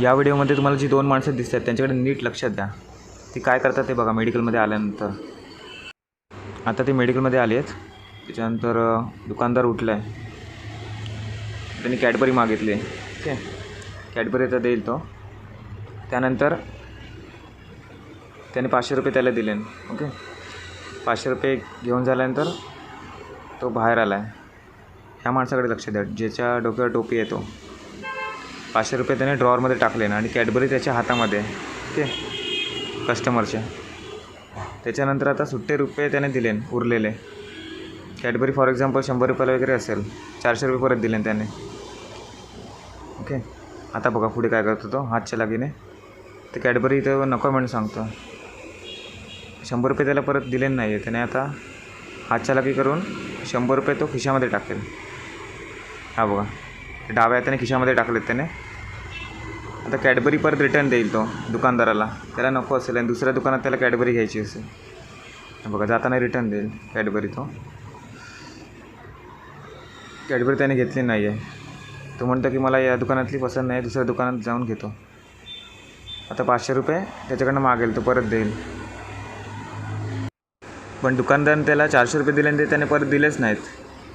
या व्हिडिओमध्ये तुम्हाला जी दोन माणसं दिसत आहेत त्यांच्याकडे नीट लक्षात द्या. ती काय करतात ते बघा मेडिकलमध्ये आल्यानंतर. आता ते मेडिकलमध्ये आले आहेत. त्याच्यानंतर दुकानदार उठला आहे त्यांनी कॅडबरी मागितली. ठीक आहे. कॅडबरी तर देईल तो. त्यानंतर त्याने पाचशे रुपये त्याला दिले. ओके? पाचशे रुपये घेऊन झाल्यानंतर तो बाहेर आला आहे ह्या माणसाकडे लक्ष द्या. ज्याच्या डोक्यावर टोपी येतो पाचशे रुपये त्याने ड्रॉवरमध्ये टाकले ना आणि कॅडबरी त्याच्या हातामध्ये आहे ठीक आहे कस्टमरच्या त्याच्यानंतर आता सुट्टे रुपये त्याने दिले उरलेले. कॅडबरी फॉर एक्झाम्पल शंभर रुपयाला वगैरे असेल चारशे रुपये परत दिले त्याने. ओके? आता बघा पुढे काय करतो तो हातच्या लागीने. ते कॅडबरी इथं नको म्हणून सांगतो. शंभर रुपये त्याला परत दिले नाही आहे त्याने आता हातच्या लागी करून शंभर रुपये तो खिशामध्ये टाकेल. हा बघा. डाव्या हाताने खिशामध्ये टाकलेत त्याने. आता कॅडबरी परत रिटर्न देईल तो दुकानदाराला. त्याला नको असेल आणि दुसऱ्या दुकानात त्याला कॅडबरी घ्यायची असेल. बघा जाताना रिटर्न देईल कॅडबरी तो. कॅडबरी त्याने घेतली नाही आहे तो म्हणतो की मला या दुकानातली पसंत नाही दुसऱ्या दुकानात जाऊन घेतो. आता पाचशे रुपये त्याच्याकडनं मागेल तो परत देईल. पण दुकानदाराने त्याला चारशे रुपये दिले आणि ते त्याने परत दिलेच नाहीत.